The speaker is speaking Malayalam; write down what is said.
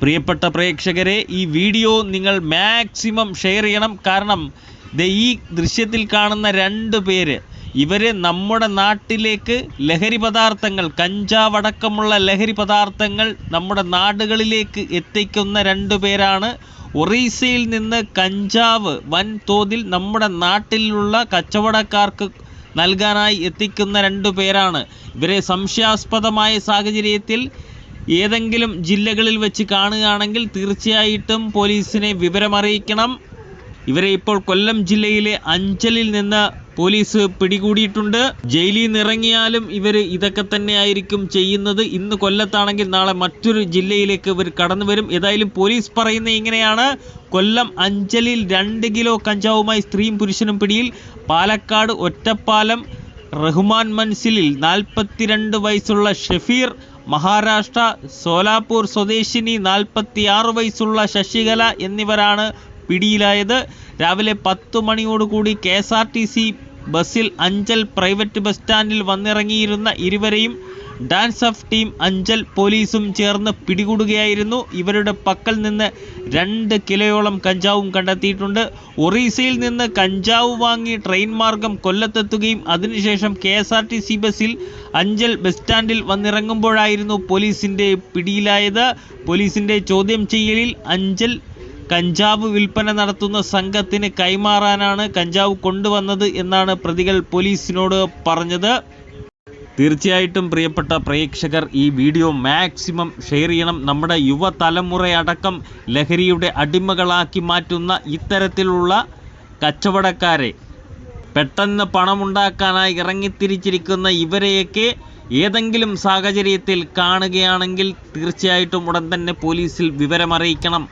പ്രിയപ്പെട്ട പ്രേക്ഷകരെ ഈ വീഡിയോ നിങ്ങൾ മാക്സിമം ഷെയർ ചെയ്യണം. കാരണം ഈ ദൃശ്യത്തിൽ കാണുന്ന രണ്ട് പേര് ഇവരെ നമ്മുടെ നാട്ടിലേക്ക് ലഹരി പദാർത്ഥങ്ങൾ കഞ്ചാവടക്കമുള്ള ലഹരി പദാർത്ഥങ്ങൾ നമ്മുടെ നാടുകളിലേക്ക് എത്തിക്കുന്ന രണ്ട് പേരാണ്. ഒറീസയിൽ നിന്ന് കഞ്ചാവ് വൻതോതിൽ നമ്മുടെ നാട്ടിലുള്ള കച്ചവടക്കാർക്ക് നൽകാനായി എത്തിക്കുന്ന രണ്ടു പേരാണ്. ഇവരെ സംശയാസ്പദമായ സാഹചര്യത്തിൽ ഏതെങ്കിലും ജില്ലകളിൽ വെച്ച് കാണുകയാണെങ്കിൽ തീർച്ചയായിട്ടും പോലീസിനെ വിവരമറിയിക്കണം. ഇവരെ ഇപ്പോൾ കൊല്ലം ജില്ലയിലെ അഞ്ചലിൽ നിന്ന് പോലീസ് പിടികൂടിയിട്ടുണ്ട്. ജയിലിൽ നിന്ന് ഇറങ്ങിയാലും ഇവർ ഇതൊക്കെ തന്നെയായിരിക്കും ചെയ്യുന്നത്. ഇന്ന് കൊല്ലത്താണെങ്കിൽ നാളെ മറ്റൊരു ജില്ലയിലേക്ക് ഇവർ കടന്നു വരും. ഏതായാലും പോലീസ് പറയുന്നത് ഇങ്ങനെയാണ്. കൊല്ലം അഞ്ചലിൽ രണ്ട് കിലോ കഞ്ചാവുമായി സ്ത്രീയും പുരുഷനും പിടിയിൽ. പാലക്കാട് ഒറ്റപ്പാലം റഹ്മാൻ മൻസിലിൽ നാൽപ്പത്തിരണ്ട് വയസ്സുള്ള ഷഫീർ മഹാരാഷ്ട്ര സോലാപൂർ സ്വദേശിനി നാൽപ്പത്തിയാറ് വയസ്സുള്ള ശശികല എന്നിവരാണ് പിടിയിലായത്. രാവിലെ പത്തു മണിയോടുകൂടി K S R T C ബസ്സിൽ അഞ്ചൽ പ്രൈവറ്റ് ബസ് സ്റ്റാൻഡിൽ വന്നിറങ്ങിയിരുന്ന ഇരുവരെയും ഡാൻസ് ഓഫ് ടീം അഞ്ചൽ പോലീസും ചേർന്ന് പിടികൂടുകയായിരുന്നു. ഇവരുടെ പക്കൽ നിന്ന് രണ്ട് കിലോയോളം കഞ്ചാവും കണ്ടെത്തിയിട്ടുണ്ട്. ഒറീസയിൽ നിന്ന് കഞ്ചാവ് വാങ്ങി ട്രെയിൻ മാർഗം കൊല്ലത്തെത്തുകയും അതിനുശേഷം K S R T C ബസ്സിൽ അഞ്ചൽ ബസ് സ്റ്റാൻഡിൽ വന്നിറങ്ങുമ്പോഴായിരുന്നു പോലീസിന്റെ പിടിയിലായത്. പോലീസിന്റെ ചോദ്യം ചെയ്യലിൽ അഞ്ചൽ കഞ്ചാവ് വിൽപ്പന നടത്തുന്ന സംഘത്തിന് കൈമാറാനാണ് കഞ്ചാവ് കൊണ്ടുവന്നത് എന്നാണ് പ്രതികൾ പോലീസിനോട് പറഞ്ഞത്. തീർച്ചയായിട്ടും പ്രിയപ്പെട്ട പ്രേക്ഷകർ ഈ വീഡിയോ മാക്സിമം ഷെയർ ചെയ്യണം. നമ്മുടെ യുവതലമുറയടക്കം ലഹരിയുടെ അടിമകളാക്കി മാറ്റുന്ന ഇത്തരത്തിലുള്ള കച്ചവടക്കാരെ പെട്ടെന്ന് പണമുണ്ടാക്കാനായി ഇറങ്ങിത്തിരിച്ചിരിക്കുന്ന ഇവരെയൊക്കെ ഏതെങ്കിലും സാഹചര്യത്തിൽ കാണുകയാണെങ്കിൽ തീർച്ചയായിട്ടും ഉടൻ തന്നെ പോലീസിൽ വിവരമറിയിക്കണം.